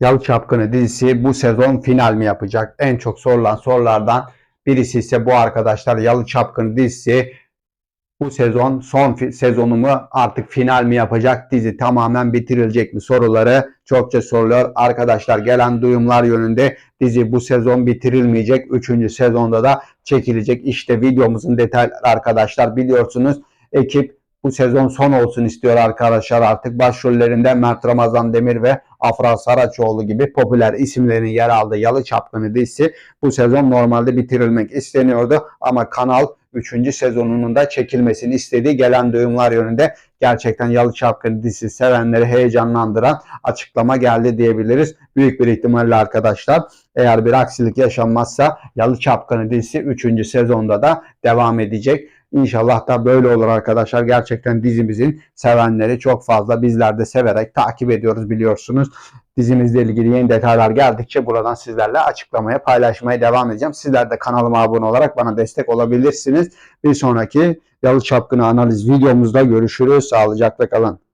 Yalı Çapkını dizisi bu sezon final mi yapacak? En çok sorulan sorulardan birisi ise bu arkadaşlar. Yalı Çapkını dizisi bu sezon son sezonu mu artık final mi yapacak? Dizi tamamen bitirilecek mi? Soruları çokça soruluyor. Arkadaşlar gelen duyumlar yönünde dizi bu sezon bitirilmeyecek. Üçüncü sezonda da çekilecek. İşte videomuzun detayları arkadaşlar biliyorsunuz. Ekip bu sezon son olsun istiyor arkadaşlar artık. Başrollerinde Mert Ramazan Demir ve Afra Saraçoğlu gibi popüler isimlerin yer aldığı Yalı Çapkını dizisi bu sezon normalde bitirilmek isteniyordu ama kanal 3. sezonunun da çekilmesini istediği gelen duyumlar yönünde gerçekten Yalı Çapkını dizisi sevenleri heyecanlandıran açıklama geldi diyebiliriz. Büyük bir ihtimalle arkadaşlar eğer bir aksilik yaşanmazsa Yalı Çapkını dizisi 3. sezonda da devam edecek. İnşallah da böyle olur arkadaşlar. Gerçekten dizimizin sevenleri çok fazla. Bizler de severek takip ediyoruz biliyorsunuz. Dizimizle ilgili yeni detaylar geldikçe buradan sizlerle açıklamaya paylaşmaya devam edeceğim. Sizler de kanalıma abone olarak bana destek olabilirsiniz. Bir sonraki Yalı Çapkını analiz videomuzda görüşürüz. Sağlıcakla kalın.